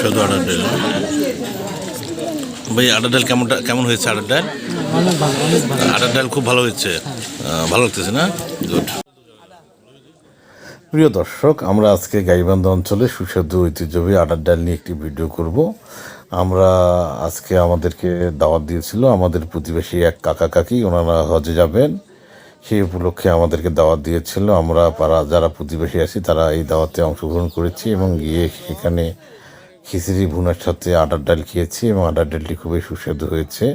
শুধু আটার ডাল। ভাই আটার ডাল কেমনটা কেমন হয়েছে আটার ডাল? আটার ডাল খুব ভালো হয়েছে। ভালো লাগতেছে না? গুড প্রিয় দর্শক, আমরা আজকে গাইবান্ধা অঞ্চলে সুস্বাদু, ঐতিহ্যবাহী আটার ডাল নিয়ে একটি ভিডিও করব। আমরা আজকে আমাদেরকে দাওয়াত দিয়েছিল আমাদের প্রতিবেশী এক কাকা কাকি, ওনারা হজে যাবেন। সেই উপলক্ষে আমাদেরকে দাওয়াত দিয়েছিল। আমরা পাড়া, যারা প্রতিবেশী আছি, তারা এই দাওয়াতে অংশগ্রহণ করেছি এবং গিয়ে সেখানে খিচুড়ি, ভুনার সাথে আটার ডাল খেয়েছি এবং আটার ডালটি খুবই সুস্বাদু হয়েছে।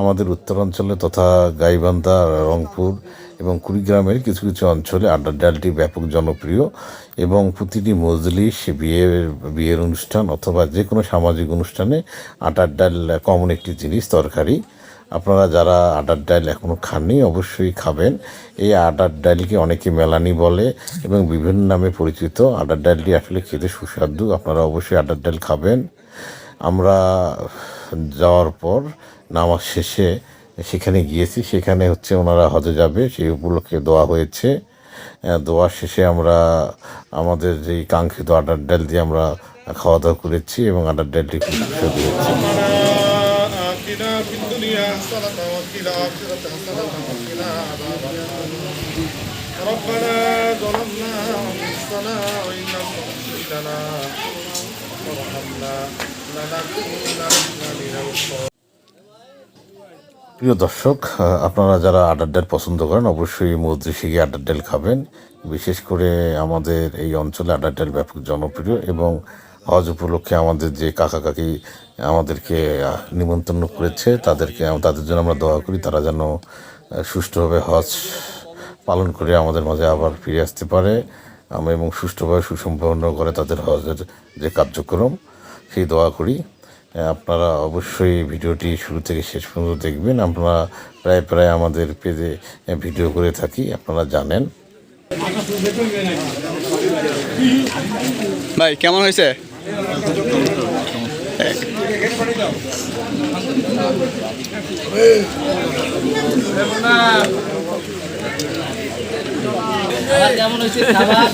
আমাদের উত্তরাঞ্চলে তথা গাইবান্ধা, রংপুর এবং কুড়িগ্রামের কিছু কিছু অঞ্চলে আটার ডালটি ব্যাপক জনপ্রিয় এবং প্রতিটি মজলিস, বিয়ের বিয়ের অনুষ্ঠান অথবা যে কোনো সামাজিক অনুষ্ঠানে আটার ডাল কমন একটি জিনিস, তরকারি। আপনারা যারা আটার ডাল এখনও খাননি, অবশ্যই খাবেন। এই আটার ডালকে অনেকে মেলানি বলে এবং বিভিন্ন নামে পরিচিত। আটার ডালটি আসলে খেতে সুস্বাদু, আপনারা অবশ্যই আটার ডাল খাবেন। আমরা যাওয়ার পর, নামাজ শেষে সেখানে গিয়েছি। সেখানে হচ্ছে ওনারা হজে যাবে, সেই উপলক্ষে দোয়া হয়েছে। দোয়া শেষে আমরা, আমাদের যেই কাঙ্ক্ষিত আটার ডাল দিয়ে আমরা খাওয়া দাওয়া করেছি এবং আটার ডালটি খুব সুস্বাদু হয়েছে। آتنا في الدنيا حسنة وفي الآخرة حسنة وقنا عذاب النار ربنا ظلمنا أنفسنا وإن لم تغفر لنا وارحمنا لنكونن من الخاسرين প্রিয় দর্শক আহ, আপনারা যারা আটার ডাল পছন্দ করেন অবশ্যই মদ্রিসে গিয়ে আটার ডাল খাবেন বিশেষ করে আমাদের এই অঞ্চলে আটার ডাল ব্যাপক জনপ্রিয় এবং হজ উপলক্ষে আমাদের যে কাকা কাকি আমাদেরকে নিমন্ত্রণ করেছে, তাদেরকে তাদের জন্য আমরা দোয়া করি, তারা যেন সুষ্ঠুভাবে হজ পালন করে আমাদের মাঝে আবার ফিরে আসতে পারে। আমরা এবং সুষ্ঠুভাবে সুসম্পন্ন করে তাদের হজের যে কার্যক্রম, সেই দোয়া করি। আপনারা অবশ্যই ভিডিওটি শুরু থেকে শেষ পর্যন্ত দেখবেন। আমরা প্রায় প্রায় আমাদের পেজে ভিডিও করে থাকি, আপনারা জানেন। ভাই, কেমন হয়েছে? কেমন হয়েছে খাবার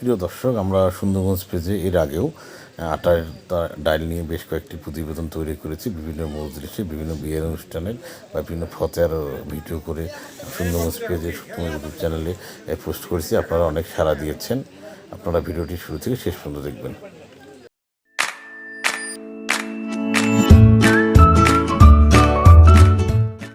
প্রিয় দর্শক, আমরা সুন্দরগঞ্জ পেজে এর আগেও আটার ডাইল নিয়ে বেশ কয়েকটি প্রতিবেদন তৈরি করেছি। বিভিন্ন মজলিসে, বিভিন্ন বিয়ের অনুষ্ঠানের বা বিভিন্ন ফতেয়ার ভিডিও করে সুন্দরগঞ্জ পেজে ইউটিউব চ্যানেলে পোস্ট করেছি। আপনারা অনেক সাড়া দিয়েছেন। আপনারা ভিডিওটি শুরু থেকে শেষ পর্যন্ত দেখবেন।